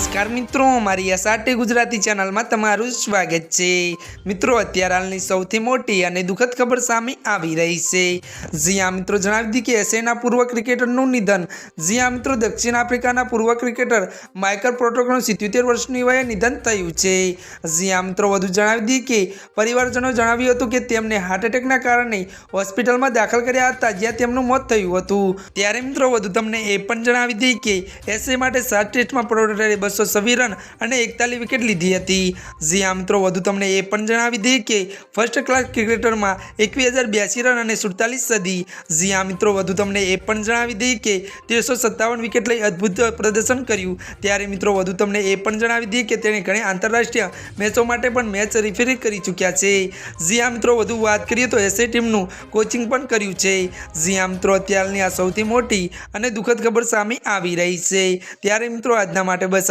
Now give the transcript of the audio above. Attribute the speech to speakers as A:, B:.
A: નમસ્કાર મિત્રો મારી એસઆરટી ગુજરાતી ચેનલમાં તમારું સ્વાગત છે. મિત્રો, અત્યારે હાલની સૌથી મોટી અને દુઃખદ ખબર સામે આવી રહી છે. જ્યાં મિત્રો, જણાવી દીધી કે એશિયાના પૂર્વ ક્રિકેટરનું નિધન. જ્યાં મિત્રો, દક્ષિણ આફ્રિકાના પૂર્વ ક્રિકેટર માઇકલ પ્રોટોકનું સિત્યોતેર વર્ષની વયે નિધન થયું છે. જ્યાં મિત્રો, વધુ જણાવી દીધી કે પરિવારજનો જણાવ્યું હતું કે તેમને હાર્ટ એટેકના કારણે હોસ્પિટલમાં દાખલ કર્યા હતા, જ્યાં તેમનું મોત થયું હતું. ત્યારે, મિત્રો, વધુ તમને એ પણ જણાવી દીધી કે એસએ માટે સાત ટેસ્ટમાં પ્રોટોટરે બસો છવ્વીસ રન અને એકતાલીસ વિકેટ લીધી હતી. જ્યાં મિત્રો, વધુ તમને એ પણ જણાવી દઈએ કે ફર્સ્ટ ક્લાસ ક્રિકેટરમાં એકવીસ હજાર બ્યાસી રન અને સુડતાલીસ સદી. જ્યાં મિત્રો, વધુ તમને એ પણ જણાવી દઈએ કે તેરસો સત્તાવન વિકેટ લઈ અદ્ભુત પ્રદર્શન કર્યું. ત્યારે મિત્રો, વધુ તમને એ પણ જણાવી દઈએ કે તેણે ઘણી આંતરરાષ્ટ્રીય મેચો માટે પણ મેચ રિફેરી કરી ચૂક્યા છે. જ્યાં મિત્રો, વધુ વાત કરીએ તો એસએ ટીમનું કોચિંગ પણ કર્યું છે. જ્યાં મિત્રો, અત્યારની આ સૌથી મોટી અને દુઃખદ ખબર સામે આવી રહી છે. ત્યારે મિત્રો, આજના માટે બસ